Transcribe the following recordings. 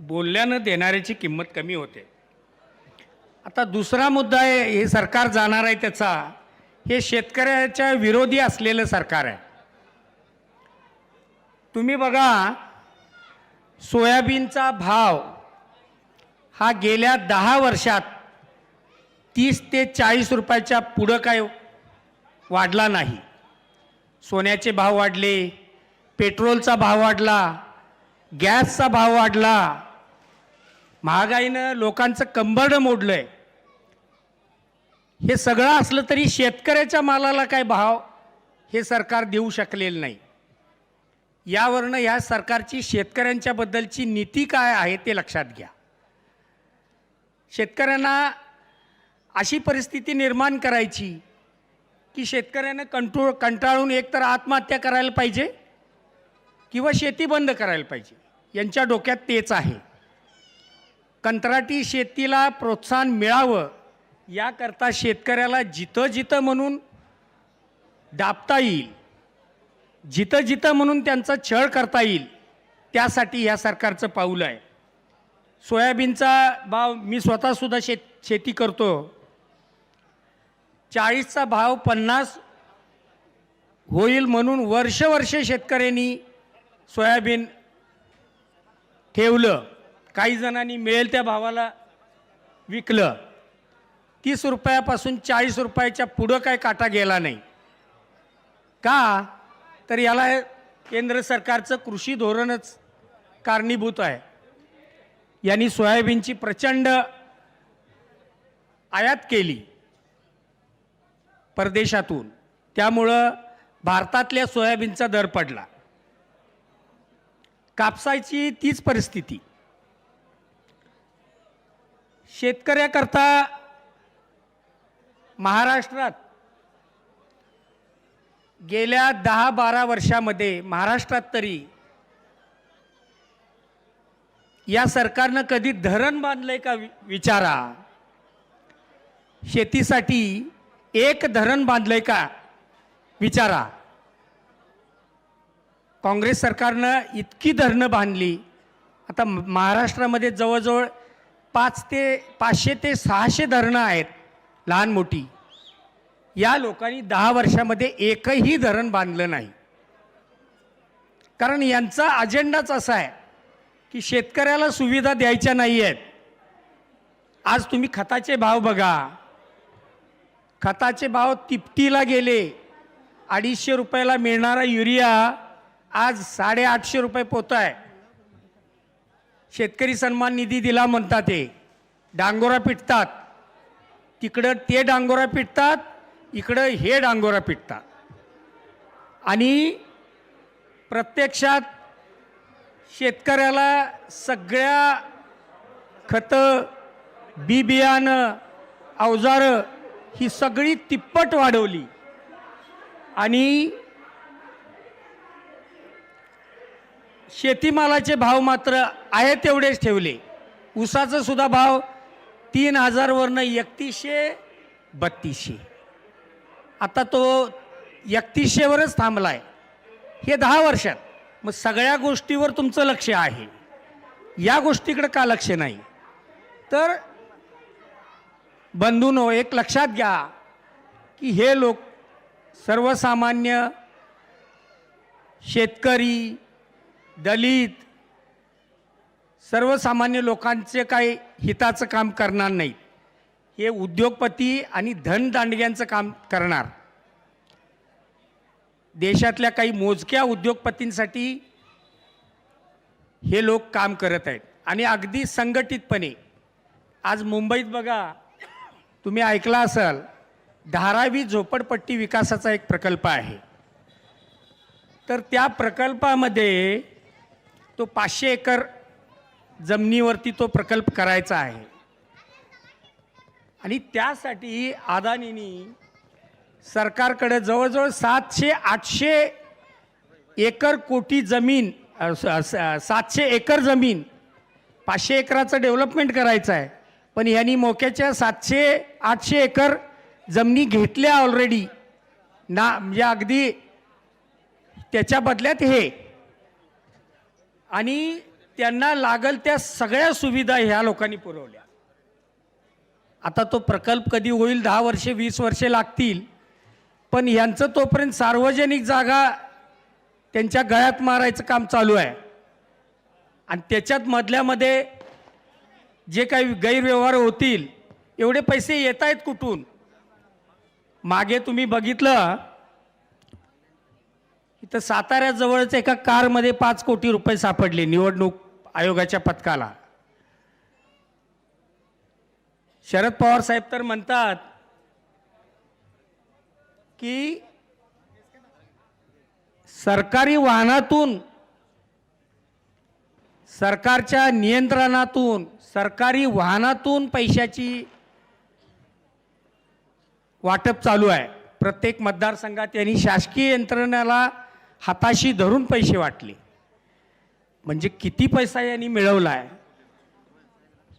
बोलल्यानं देणाऱ्याची किंमत कमी होते. आता दुसरा मुद्दा आहे हे सरकार जाणार आहे त्याचा. हे शेतकऱ्याच्या विरोधी असलेलं सरकार आहे. तुम्ही बघा सोयाबीनचा भाव हा गेल्या दहा वर्षात तीस ते चाळीस रुपयाच्या पुढं काय वाढला नाही. सोन्याचे भाव वाढले पेट्रोलचा भाव वाढला गॅसचा भाव वाढला महागाईनं लोकांचं कंबरडं मोडलं आहे हे सगळं असलं तरी शेतकऱ्याच्या मालाला काय भाव हे सरकार देऊ शकलेलं नाही. यावरनं ह्या सरकारची शेतकऱ्यांच्याबद्दलची नीती काय आहे ते लक्षात घ्या. शेतकऱ्यांना अशी परिस्थिती निर्माण करायची की शेतकऱ्यानं कंट्रोल कंटाळून एकतर आत्महत्या करायला पाहिजे किंवा शेती बंद करायला पाहिजे. यांच्या डोक्यात तेच आहे. कंत्राटी शेतीला प्रोत्साहन मिळावं याकरता शेतकऱ्याला जिथं जिथं म्हणून दाबता येईल जिथं जिथं म्हणून त्यांचा छळ करता येईल त्यासाठी ह्या सरकारचं पाऊल आहे. सोयाबीनचा भाव मी स्वतःसुद्धा शेत शेती करतो. चाळीसचा भाव पन्नास होईल म्हणून वर्ष वर्ष शेतकऱ्यांनी सोयाबीन ठेवलं. काही जणांनी मिळेल त्या भावाला विकलं. तीस रुपयापासून चाळीस रुपयाच्या पुढं काय काटा गेला नाही. का? तर याला केंद्र सरकारचं कृषी धोरणच कारणीभूत आहे. यांनी सोयाबीनची प्रचंड आयात केली परदेशातून. त्यामुळं भारतातल्या सोयाबीनचा दर पडला. कापसाची तीच परिस्थिती. शेतकऱ्याकरता महाराष्ट्रात गेल्या दहा बारा वर्षामध्ये महाराष्ट्रात तरी या सरकारनं कधी धरण बांधलंय का वि- विचारा. शेतीसाठी एक धरण बांधलंय का विचारा. काँग्रेस सरकारनं इतकी धरणं बांधली. आता महाराष्ट्रामध्ये जवळजवळ पाच ते पाचशे ते सहाशे धरणं आहेत लहान मोठी. या लोकांनी दहा वर्षामध्ये एकही धरण बांधलं नाही. कारण यांचा अजेंडाच असा आहे की शेतकऱ्याला सुविधा द्यायच्या नाही आहेत आज तुम्ही खताचे भाव बघा. खताचे भाव तिपटीला गेले अडीचशे रुपयाला मिळणारा युरिया आज साडेआठशे रुपये पोत आहे. शेतकरी सन्मान निधी दिला म्हणतात ते डांगोरा पिटतात. तिकडं ते डांगोरा पिटतात इकडं हे डांगोरा पिटतात. आणि प्रत्यक्षात शेतकऱ्याला सगळ्या खतं बी बियाणं अवजारं ही सगळी तिप्पट वाढवली. आणि शेतीमालाचे भाव मात्र आहे तेवढेच ठेवले. ऊसाचं सुद्धा भाव तीन हजारवरनं एकतीसशे बत्तीसशे. आता तो एकतीसशेवरच थांबला आहे हे दहा वर्षात. मग सगळ्या गोष्टीवर तुमचं लक्ष आहे. या गोष्टीकडे का लक्ष नाही? तर बंधूनो एक लक्षात घ्या की हे लोक सर्वसामान्य शेतकरी दलित सर्वसामान्य लोकांचे काही हिताचं काम करणार नाही हे उद्योगपती आणि धनदांडग्यांचं काम करणार. देशातल्या काही मोजक्या उद्योगपतींसाठी हे लोक काम करत आहेत. आणि अगदी संघटितपणे आज मुंबईत बघा तुम्ही ऐकला असाल धारावी झोपडपट्टी विकासाचा एक प्रकल्प आहे. तर त्या प्रकल्पामध्ये तो पाचशे एकर जमिनीवरती तो प्रकल्प करायचा आहे. आणि त्यासाठी अदानीनी सरकारकडे जवळजवळ सातशे आठशे एकर कोटी जमीन सातशे एकर जमीन पाचशे एकराचं डेव्हलपमेंट करायचं आहे. पण यांनी मोक्याच्या सातशे आठशे एकर जमिनी घेतल्या ऑलरेडी ना म्हणजे अगदी त्याच्या बदल्यात हे. आणि त्यांना लागल त्या सगळ्या सुविधा ह्या लोकांनी पुरवल्या. आता तो प्रकल्प कधी होईल दहा वर्षे वीस वर्षे लागतील पण यांचं तोपर्यंत सार्वजनिक जागा त्यांच्या गळ्यात मारायचं काम चालू आहे. आणि त्याच्यात मधल्यामध्ये जे काही गैरव्यवहार होतील एवढे पैसे येत आहेत कुठून? मागे तुम्ही बघितलं इथं साताऱ्याजवळच एका कारमध्ये पाच कोटी रुपये सापडले निवडणूक आयोगाच्या पथकाला. शरद पवार साहेब तर म्हणतात की सरकारी वाहनातून सरकारच्या नियंत्रणातून सरकारी वाहनातून पैशाची वाटप चालू आहे. प्रत्येक मतदारसंघात यांनी शासकीय यंत्रणेला हाताशी धरून पैसे वाटले. म्हणजे किती पैसा यांनी मिळवला आहे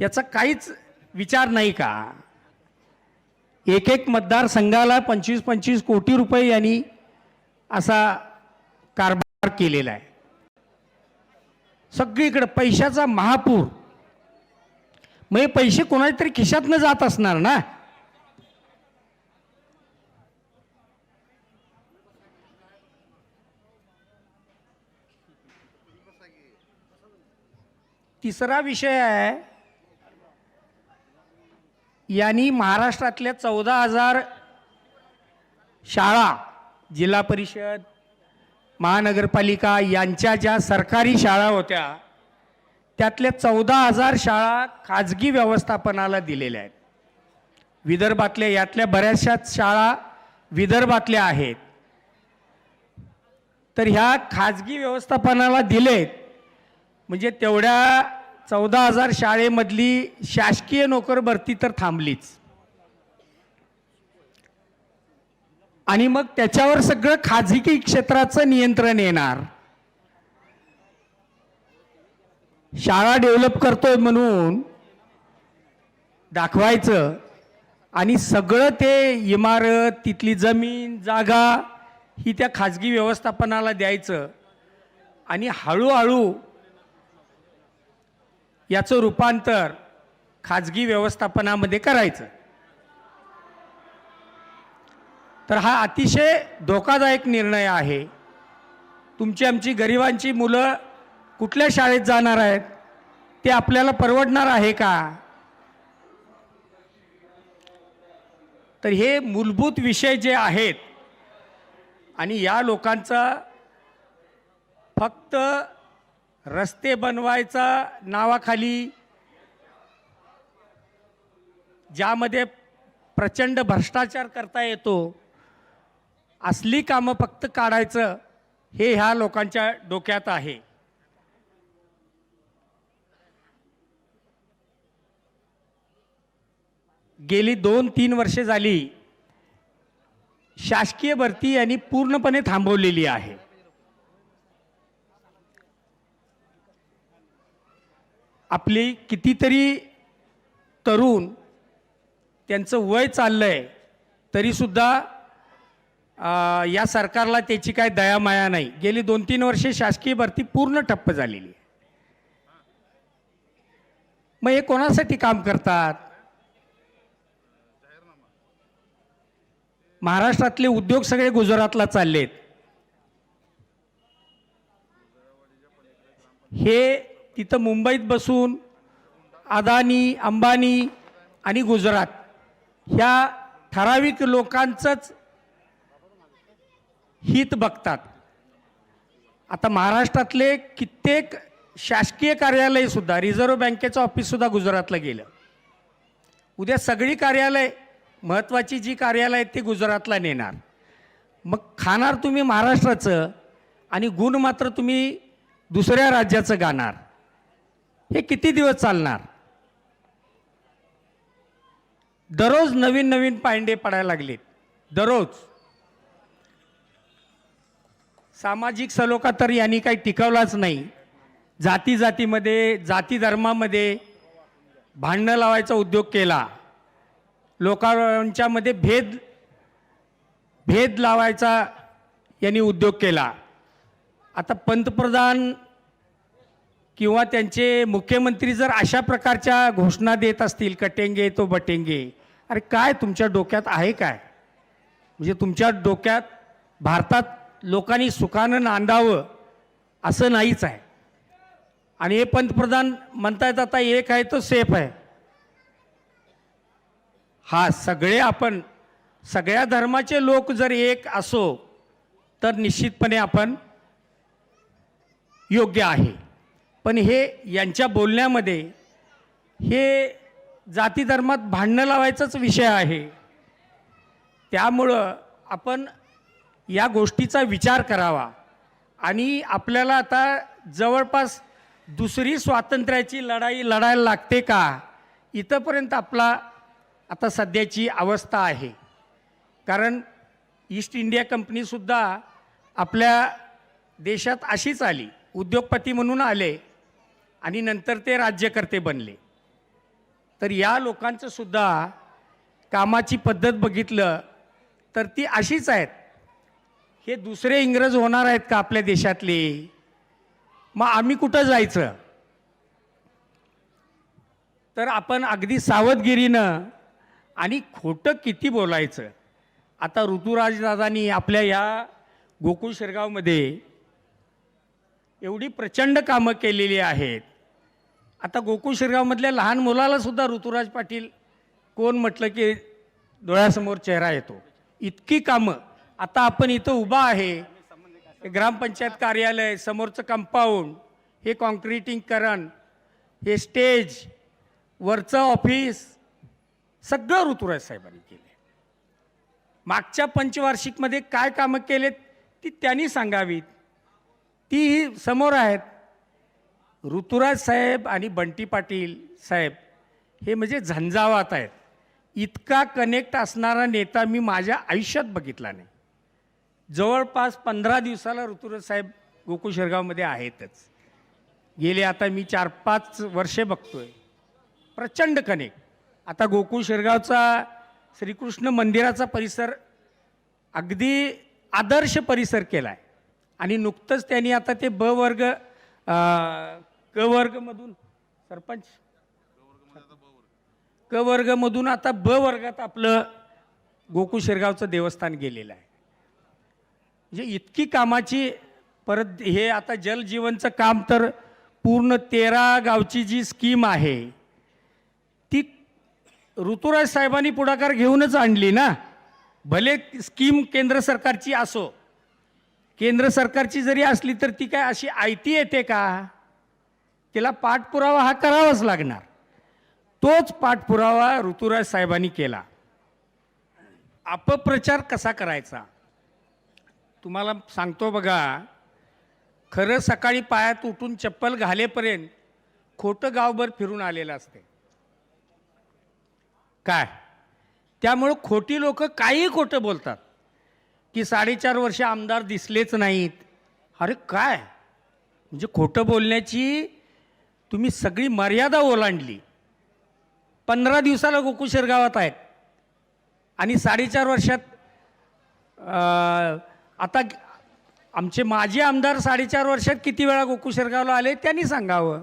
याचा काहीच विचार नाही का? एक एक मतदारसंघाला पंचवीस पंचवीस कोटी रुपये यांनी असा कारभार केलेला आहे. सगळीकडे पैशाचा महापूर. म्हणजे पैसे कोणाच्या तरी खिशातनं जात असणार ना? तिसरा विषय आहे यांनी महाराष्ट्रातल्या चौदा हजार शाळा जिल्हा परिषद महानगरपालिका यांच्या ज्या सरकारी शाळा होत्या त्यातल्या चौदा हजार शाळा खाजगी व्यवस्थापनाला दिलेल्या आहेत. विदर्भातल्या यातल्या बऱ्याचशाच शाळा विदर्भातल्या आहेत. तर ह्या खाजगी व्यवस्थापनाला दिलेत म्हणजे तेवढ्या चौदा हजार शाळेमधली शासकीय नोकर भरती तर थांबलीच. आणि मग त्याच्यावर सगळं खाजगी क्षेत्राचं नियंत्रण येणार. शाळा डेव्हलप करतोय म्हणून दाखवायचं आणि सगळं ते इमारत तिथली जमीन जागा ही त्या खाजगी व्यवस्थापनाला द्यायचं. आणि हळूहळू याचं रूपांतर खाजगी व्यवस्थापनामध्ये करायचं. तर हा अतिशय धोकादायक निर्णय आहे. तुमची आमची गरिबांची मुलं कुठल्या शाळेत जाणार आहेत? ते आपल्याला परवडणार आहे का? तर हे मूलभूत विषय जे आहेत आणि या लोकांचा फक्त रस्ते बनवायचा नावाखाली ज्यामध्ये प्रचंड भ्रष्टाचार करता येतो असली कामं फक्त काढायचं हे ह्या लोकांच्या डोक्यात आहे. गेली दोन तीन वर्षे झाली शासकीय भरती यांनी पूर्णपणे थांबवलेली आहे. आपली कितीतरी तरुण त्यांचं वय चाललंय तरीसुद्धा या सरकारला त्याची काय दयामाया नाही. गेली दोन तीन वर्षे शासकीय भरती पूर्ण ठप्प झालेली आहे. मग हे कोणासाठी काम करतात? महाराष्ट्रातले उद्योग सगळे गुजरातला चाललेत. हे तिथं मुंबईत बसून अदानी अंबानी आणि गुजरात ह्या ठराविक लोकांचंच हित बघतात. आता महाराष्ट्रातले कित्येक शासकीय कार्यालयसुद्धा रिझर्व्ह बँकेचं ऑफिससुद्धा गुजरातला गेलं. उद्या सगळी कार्यालय महत्त्वाची जी कार्यालय आहेत ती गुजरातला नेणार. मग खाणार तुम्ही महाराष्ट्राचं आणि गुण मात्र तुम्ही दुसऱ्या राज्याचं गाणार. हे किती दिवस चालणार? दररोज नवीन नवीन पायंडे पडायला लागलेत. दररोज. सामाजिक सलोखा तर यांनी काही टिकवलाच नाही. जाती जातीमध्ये जाती धर्मामध्ये भांडणं लावायचा उद्योग केला. लोकांच्यामध्ये भेद भेद लावायचा यांनी उद्योग केला. आता पंतप्रधान किंवा त्यांचे मुख्यमंत्री जर अशा प्रकारच्या घोषणा देत असतील कटेंगे तो बटेंगे अरे काय तुमच्या डोक्यात आहे काय? म्हणजे तुमच्या डोक्यात भारतात लोकांनी सुखानं नांदावं असं नाहीच आहे. आणि हे पंतप्रधान म्हणतायत आता एक आहे तो सेफ आहे. हा सगळे आपण सगळ्या धर्माचे लोक जर एक असो तर निश्चितपणे आपण योग्य आहे. पण हे यांच्या बोलण्यामध्ये हे जाती धर्मात भांडणं लावायचाच विषय आहे. त्यामुळं आपण या गोष्टीचा विचार करावा. आणि आपल्याला आता जवळपास दुसरी स्वातंत्र्याची लढाई लढायला लागते का? इथंपर्यंत आपला आता सध्याची अवस्था आहे. कारण ईस्ट इंडिया कंपनीसुद्धा आपल्या देशात अशीच आली. उद्योगपती म्हणून आले. आणि नंतर ते राज्यकर्ते बनले. तर या लोकांचं सुद्धा कामाची पद्धत बघितलं तर ती अशीच आहेत. हे दुसरे इंग्रज होणार आहेत का आपल्या देशातले? मग आम्ही कुठं जायचं? तर आपण अगदी सावधगिरीनं आणि खोटं किती बोलायचं? आता ऋतुराजदादांनी आपल्या या गोकुळ शिरगावमध्ये एवढी प्रचंड कामं केलेली आहेत. आता गोकुळ शिरगावमधल्या लहान मुलालासुद्धा ऋतुराज पाटील कोण म्हटलं की डोळ्यासमोर चेहरा येतो. इतकी कामं. आता आपण इथं उभा आहे. ग्रामपंचायत कार्यालय समोरचं कंपाऊंड हे कॉन्क्रिटिंगकरण हे स्टेज वरचं ऑफिस सगळं ऋतुराज साहेबांनी केलं मागच्या पंचवार्षिकमध्ये काय कामं केलेत ती त्यांनी सांगावीत. ती समोर आहेत. ऋतुराज साहेब आणि बंटी पाटील साहेब हे म्हणजे झंझावात आहेत. इतका कनेक्ट असणारा नेता मी माझ्या आयुष्यात बघितला नाही. जवळपास पंधरा दिवसाला ऋतुराज साहेब गोकुळ शिरगावमध्ये आहेतच. गेले आता मी चार पाच वर्षे बघतोय. प्रचंड कनेक्ट आता गोकुळ शिरगावचा श्रीकृष्ण मंदिराचा परिसर अगदी आदर्श परिसर केला आहे आणि नुकतंच त्यांनी आता ते ब वर्ग क वर्गमधून सरपंच. क वर्गमधून आता ब वर्गात आपलं गोकुळ शिरगावचं देवस्थान गेलेलं आहे. म्हणजे इतकी कामाची परत हे आता जलजीवनचं काम तर पूर्ण तेरा गावची जी स्कीम आहे ती ऋतुराज साहेबांनी पुढाकार घेऊनच आणली ना. भले स्कीम केंद्र सरकारची असो केंद्र सरकारची जरी असली तर ती काय अशी आयती येते का? तिला पाठपुरावा हा करावाच लागणार. तोच पाठपुरावा ऋतुराज साहेबांनी केला. अपप्रचार कसा करायचा? तुम्हाला सांगतो बघा खरं सकाळी पायात उठून चप्पल घालेपर्यंत खोटं गावभर फिरून आलेलं असते. काय? त्यामुळं खोटी लोक काही खोटं बोलतात. की साडेचार वर्ष आमदार दिसलेच नाहीत. अरे काय? म्हणजे खोटं बोलण्याची तुम्ही सगळी मर्यादा ओलांडली. पंधरा दिवसाला गोकुशेर गावात आहेत. आणि साडेचार वर्षात आता आमचे माजी आमदार साडेचार वर्षात किती वेळा गोकुशेर गावला आले त्यांनी सांगावं.